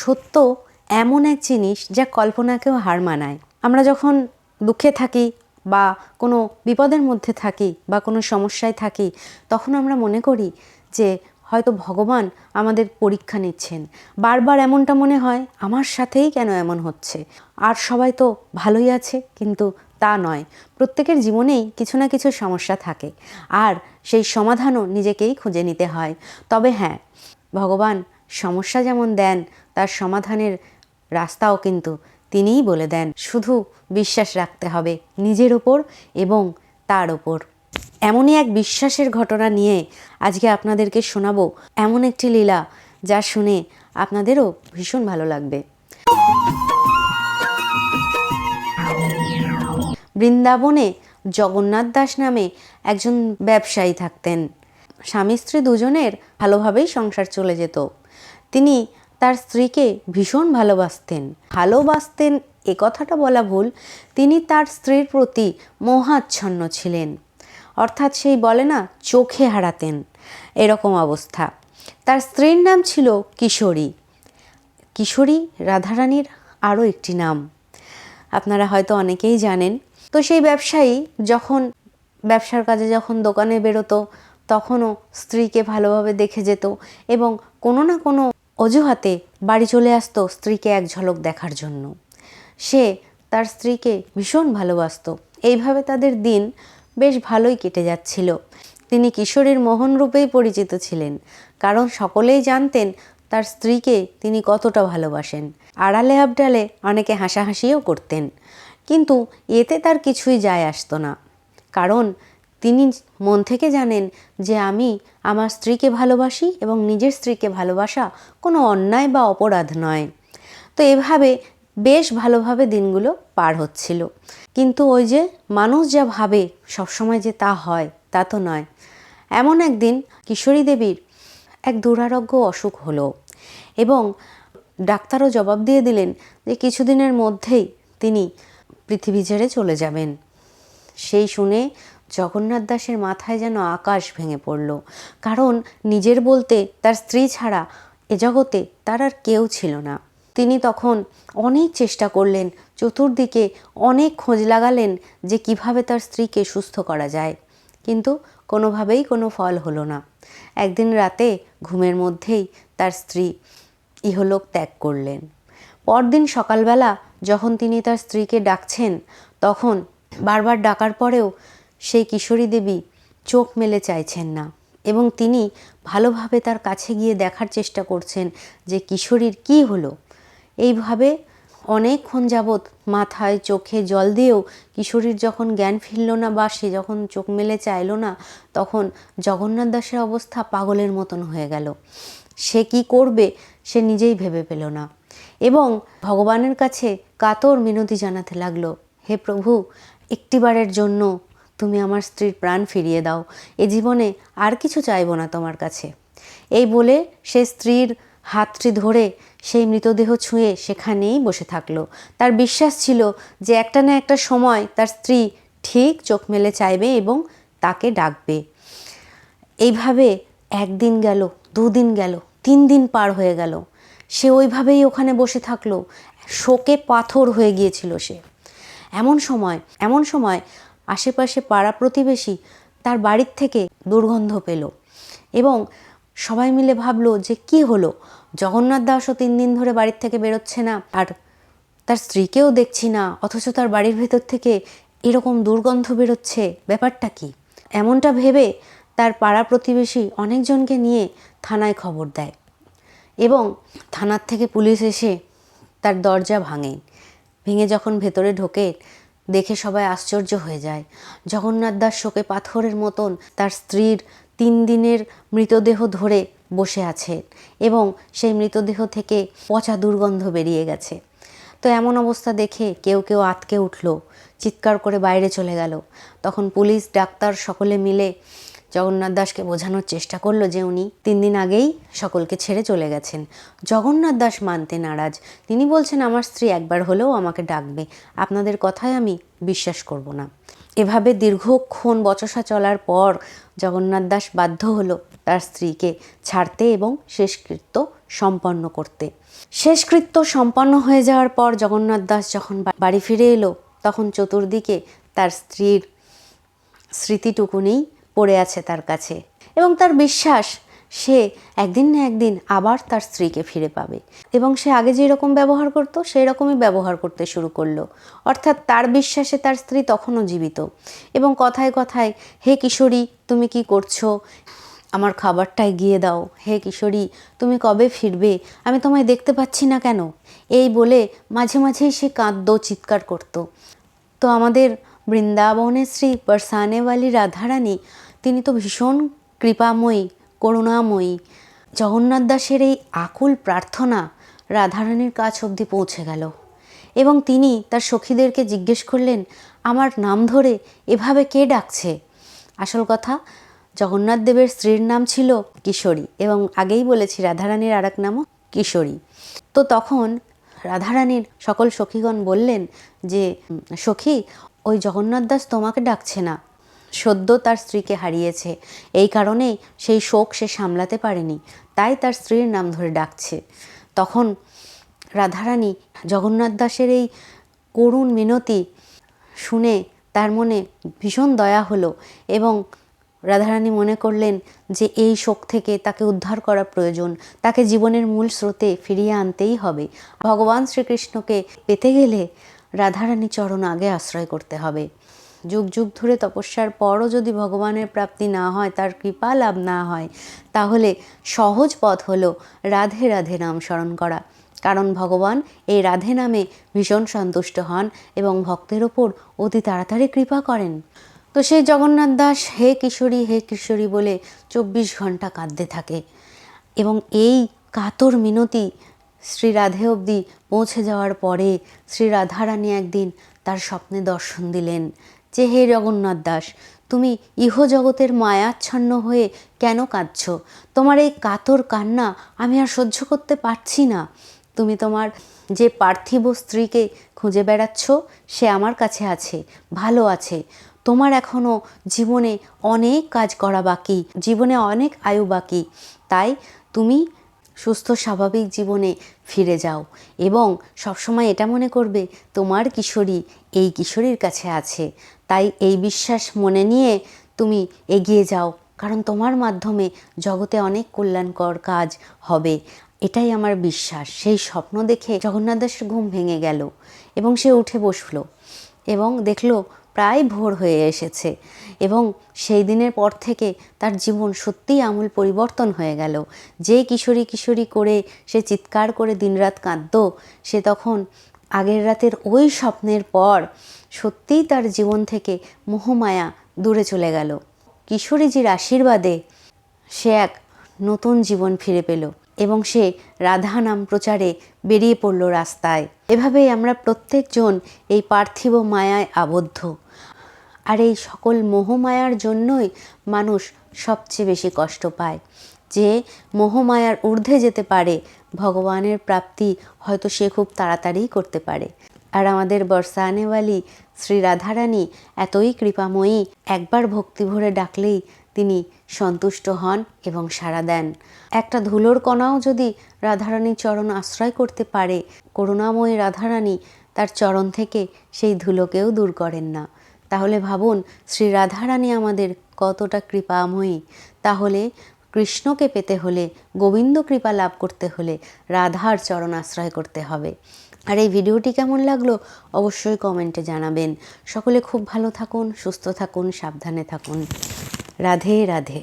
সত্য এমন এক জিনিস যা কল্পনাকেও হার মানায়। আমরা যখন দুঃখে থাকি বা কোনো বিপদের মধ্যে থাকি বা কোনো সমস্যায় থাকি, তখন আমরা মনে করি যে হয়তো ভগবান আমাদের পরীক্ষা নিচ্ছেন। বারবার এমনটা মনে হয়, আমার সাথেই কেন এমন হচ্ছে? আর সবাই তো ভালোই আছে, কিন্তু তা নয়। প্রত্যেকের জীবনেই কিছু না কিছু সমস্যা থাকে, আর সেই সমাধানও নিজেকেই খুঁজে নিতে হয়। তবে হ্যাঁ ভগবান সমস্যা যেমন দেন তার সমাধানের রাস্তাও কিন্তু তিনিই বলে দেন। শুধু বিশ্বাস রাখতে হবে নিজের ওপর এবং তার ওপর। এমনই এক বিশ্বাসের ঘটনা নিয়ে আজকে আপনাদেরকে শোনাবো এমন একটি লীলা যা শুনে আপনাদেরও ভীষণ ভালো লাগবে। বৃন্দাবনে জগন্নাথ দাস নামে একজন ব্যবসায়ী থাকতেন। স্বামী স্ত্রী দুজনের ভালোভাবেই সংসার চলে যেত। তিনি তার স্ত্রীকে ভীষণ ভালোবাসতেন। ভালোবাসতেন, এ কথাটা বলা ভুল, তিনি তার স্ত্রীর প্রতি মোহাচ্ছন্ন ছিলেন। অর্থাৎ সেই বলে না, চোখে হারাতেন। এরকম অবস্থা। তার স্ত্রীর নাম ছিল কিশোরী। কিশোরী রাধারানীর আরও একটি নাম। আপনারা হয়তো অনেকেই জানেন। তো সেই ব্যবসায়ী যখন, ব্যবসার কাজে যখন দোকানে বেরোতো, তখনও স্ত্রীকে ভালোভাবে দেখে যেত এবং কোনো না কোনো অজুহাতে বাড়ি চলে আসতো স্ত্রীকে এক ঝলক দেখার জন্য। সে তার স্ত্রীকে ভীষণ ভালোবাসতো। এইভাবে তাদের দিন বেশ ভালোই কেটে যাচ্ছিল। তিনি কিশোরীর মোহন রূপেই পরিচিত ছিলেন। কারণ সকলেই জানতেন তার স্ত্রীকে তিনি কতটা ভালোবাসেন। আড়ালে আবডালে অনেকে হাসাহাসিও করতেন। কিন্তু এতে তার কিছুই যায় আসতো না। কারণ তিনি মন থেকে জানেন যে আমি আমার স্ত্রীকে ভালোবাসি এবং নিজের স্ত্রীকে ভালোবাসা কোনো অন্যায় বা অপরাধ নয়। তো এভাবে বেশ ভালোভাবে দিনগুলো পার হচ্ছিল। কিন্তু ওই যে মানুষ যা ভাবে সবসময় যে তা হয়, তা তো নয়। এমন একদিন কিশোরী দেবীর এক দুরারোগ্য অসুখ হলো এবং ডাক্তারও জবাব দিয়ে দিলেন যে কিছুদিনের মধ্যেই তিনি পৃথিবী ছেড়ে চলে যাবেন। সেই শুনে জগন্নাথ দাসের মাথায় যেন আকাশ ভেঙে পড়ল। কারণ নিজের বলতে তার স্ত্রী ছাড়া এ জগতে তার আর কেউ ছিল না। তিনি তখন অনেক চেষ্টা করলেন, চতুর্দিকে অনেক খোঁজ লাগালেন যে কীভাবে তার স্ত্রীকে সুস্থ করা যায়। কিন্তু কোনোভাবেই কোনো ফল হলো না। একদিন রাতে ঘুমের মধ্যেই তার স্ত্রী ইহলোক ত্যাগ করলেন। পরদিন সকালবেলা যখন তিনি তার স্ত্রীকে ডাকছেন, তখন বারবার ডাকার পরেও সেই কিশোরী দেবী চোখ মেলে চাইছেন না এবং তিনি ভালোভাবে তার কাছে গিয়ে দেখার চেষ্টা করছেন যে কিশোরীর কি হলো। এইভাবে অনেকক্ষণ যাবৎ মাথায় চোখে জল দিয়েও কিশোরীর যখন জ্ঞান ফিরল না বা সে যখন চোখ মেলে চাইলো না, তখন জগন্নাথ দাসের অবস্থা পাগলের মতন হয়ে গেল। সে কি করবে সে নিজেই ভেবে পেল না এবং ভগবানের কাছে কাতর মিনতি জানাতে লাগল, হে প্রভু, একটিবারের জন্য তুমি আমার স্ত্রীর প্রাণ ফিরিয়ে দাও। এ জীবনে আর কিছু চাইব না তোমার কাছে। এই বলে সে স্ত্রীর হাতটি ধরে সেই মৃতদেহ ছুঁয়ে সেখানেই বসে থাকল। তার বিশ্বাস ছিল যে একটা না একটা সময় তার স্ত্রী ঠিক চোখ মেলে চাইবে এবং তাকে ডাকবে। এইভাবে একদিন গেল, দুদিন গেল তিন দিন পার হয়ে গেল। সে ওইভাবেই ওখানে বসে থাকল। শোকে পাথর হয়ে গিয়েছিল সে। এমন সময় এমন সময় আশেপাশে পাড়া প্রতিবেশী তার বাড়ির থেকে দুর্গন্ধ পেল এবং সবাই মিলে ভাবলো যে কি হলো? জগন্নাথ দাসও তিন দিন ধরে বাড়ির থেকে বেরোচ্ছে না আর তার স্ত্রীকেও দেখছি না, অথচ তার বাড়ির ভেতর থেকে এরকম দুর্গন্ধ বেরোচ্ছে। ব্যাপারটা কি? এমনটা ভেবে তার পাড়া প্রতিবেশী অনেকজনকে নিয়ে থানায় খবর দেয় এবং থানার থেকে পুলিশ এসে তার দরজা ভাঙে। ভেঙে যখন ভেতরে ঢোকে দেখে সবাই আশ্চর্য হয়ে যায়। জগন্নাথ দাস শোকে পাথরের মতন তার স্ত্রীর তিন দিনের মৃতদেহ ধরে বসে আছে এবং সেই মৃতদেহ থেকে পচা দুর্গন্ধ বেরিয়ে গেছে। তো এমন অবস্থা দেখে কেউ কেউ আতকে উঠল, চিৎকার করে বাইরে চলে গেল। তখন পুলিশ, ডাক্তার সকলে মিলে জগন্নাথ দাসকে বোঝানোর চেষ্টা করল যে উনি তিন দিন আগেই সকলকে ছেড়ে চলে গেছেন। জগন্নাথ দাস মানতে নারাজ। তিনি বলছেন, আমার স্ত্রী একবার হলেও আমাকে ডাকবে। আপনাদের কথায় আমি বিশ্বাস করব না। এভাবে দীর্ঘক্ষণ বচসা চলার পর জগন্নাথ দাস বাধ্য হলো তার স্ত্রীকে ছাড়তে এবং শেষকৃত্য সম্পন্ন করতে। শেষকৃত্য সম্পন্ন হয়ে যাওয়ার পর জগন্নাথ দাস যখন বাড়ি ফিরে এলো, তখন চতুর্দিকে তার স্ত্রীর স্মৃতিটুকুনি পড়ে আছে তার কাছে। এবং তার বিশ্বাস, সে একদিন না একদিন আবার তার স্ত্রীকে ফিরে পাবে। এবং সে আগে যেই রকম ব্যবহার করতো সেই রকমই ব্যবহার করতে শুরু করল। অর্থাৎ তার বিশ্বাসে তার স্ত্রী তখনও জীবিত। এবং কথায় কথায়, হে কিশোরী, তুমি কি করছ? আমার খাবারটায় গিয়ে দাও। হে কিশোরী, তুমি কবে ফিরবে? আমি তোমায় দেখতে পাচ্ছি না কেন? এই বলে মাঝে মাঝেই সে কাঁদতো চিৎকার করতো। তো আমাদের বৃন্দাবনের শ্রী বরসানেওয়ালি রাধারানী তিনি তো ভীষণ কৃপাময়ী, করুণাময়ী। জগন্নাথ দাসের এই আকুল প্রার্থনা রাধারানীর কাছ অবধি পৌঁছে গেল। এবং তিনি তার সখীদেরকে জিজ্ঞেস করলেন, আমার নাম ধরে এভাবে কে ডাকছে? আসল কথা, জগন্নাথ দেবের স্ত্রীর নাম ছিল কিশোরী এবং আগেই বলেছি রাধারানীর আর এক নামও কিশোরী। তো তখন রাধারানীর সকল সখীগণ বললেন যে, সখী, ওই জগন্নাথ দাস তোমাকে ডাকছে না। সদ্য তার স্ত্রীকে হারিয়েছে। এই কারণেই সেই শোক সে সামলাতে পারেনি। তাই তার স্ত্রীর নাম ধরে ডাকছে। তখন রাধারানী জগন্নাথ দাসের এই করুণ মিনতি শুনে তার মনে ভীষণ দয়া হলো এবং রাধারানী মনে করলেন যে এই শোক থেকে তাকে উদ্ধার করা প্রয়োজন। তাকে জীবনের মূল স্রোতে ফিরিয়ে আনতেই হবে। ভগবান শ্রীকৃষ্ণকে পেতে গেলে রাধারানী চরণ আগে আশ্রয় করতে হবে। যুগ যুগ ধরে তপস্যার পরও যদি ভগবানের প্রাপ্তি না হয়, তার কৃপা লাভ না হয়, তাহলে সহজ পথ হলো রাধে রাধে নাম স্মরণ করা। কারণ ভগবান এই রাধে নামে ভীষণ সন্তুষ্ট হন এবং ভক্তের ওপর অতি তাড়াতাড়ি কৃপা করেন। তো সেই জগন্নাথ দাস, হে কিশোরী হে কিশোরী বলে চব্বিশ ঘণ্টা কাঁদতে থাকে। এবং এই কাতর মিনতি শ্রী রাধে অবধি পৌঁছে যাওয়ার পরে শ্রী রাধারানী একদিন তার স্বপ্নে দর্শন দিলেন। যে হে জগন্নাথ দাস, তুমি ইহজগতের মায়াচ্ছন্ন হয়ে কেন কাঁদছ? তোমার এই কাতর কান্না আমি আর সহ্য করতে পারছি না। তুমি তোমার যে পার্থিব স্ত্রীকে খুঁজে বেড়াচ্ছ, সে আমার কাছে আছে, ভালো আছে। তোমার এখনও জীবনে অনেক কাজ করা বাকি, জীবনে অনেক আয়ু বাকি। তাই তুমি সুস্থ, স্বাভাবিক জীবনে ফিরে যাও এবং সবসময় এটা মনে করবে, তোমার কিশোরী এই কিশোরীর কাছে আছে। তাই এই বিশ্বাস মনে নিয়ে তুমি এগিয়ে যাও। কারণ তোমার মাধ্যমে জগতে অনেক কল্যাণকর কাজ হবে। এটাই আমার বিশ্বাস। সেই স্বপ্ন দেখে জগন্নাথ দাসের ঘুম ভেঙে গেল এবং সে উঠে বসল এবং দেখল প্রায় ভোর হয়ে এসেছে এবং সেই দিনের পর থেকে তার জীবন সত্যিই আমূল পরিবর্তন হয়ে গেল। যে কিশোরী কিশোরী করে সে চিৎকার করে দিনরাত কাঁদত, সে তখন আগের রাতের ওই স্বপ্নের পর সত্যিই তার জীবন থেকে মোহমায়া দূরে চলে গেল। কিশোরীজির আশীর্বাদে সে এক নতুন জীবন ফিরে পেল এবং সে রাধা নাম প্রচারে বেরিয়ে পড়ল রাস্তায়। এভাবেই আমরা প্রত্যেকজন এই পার্থিব মায়ায় আবদ্ধ। আর এই সকল মোহমায়ার জন্যই মানুষ সবচেয়ে বেশি কষ্ট পায়। যে মোহমায়ার ঊর্ধ্বে যেতে পারে ভগবানের প্রাপ্তি হয়তো সে খুব তাড়াতাড়িই করতে পারে। আর আমাদের বর্ষানেওয়ালি শ্রী রাধারানী এতই কৃপাময়ী, একবার ভক্তি ভরে ডাকলেই তিনি সন্তুষ্ট হন এবং সাড়া দেন। একটা ধুলোর কণাও যদি রাধারানীর চরণ আশ্রয় করতে পারে, করুণাময়ী রাধারানী তার চরণ থেকে সেই ধুলোকেও দূর করেন না। তাহলে ভাবুন, শ্রী রাধারানী আমাদের কতটা কৃপাময়ী। তাহলে কৃষ্ণকে পেতে হলে, গোবিন্দ কৃপা লাভ করতে হলে রাধার চরণ আশ্রয় করতে হবে। আর এই ভিডিওটি কেমন লাগল অবশ্যই কমেন্টে জানাবেন। সকলে খুব ভালো থাকুন, সুস্থ থাকুন, সাবধানে থাকুন। রাধে রাধে।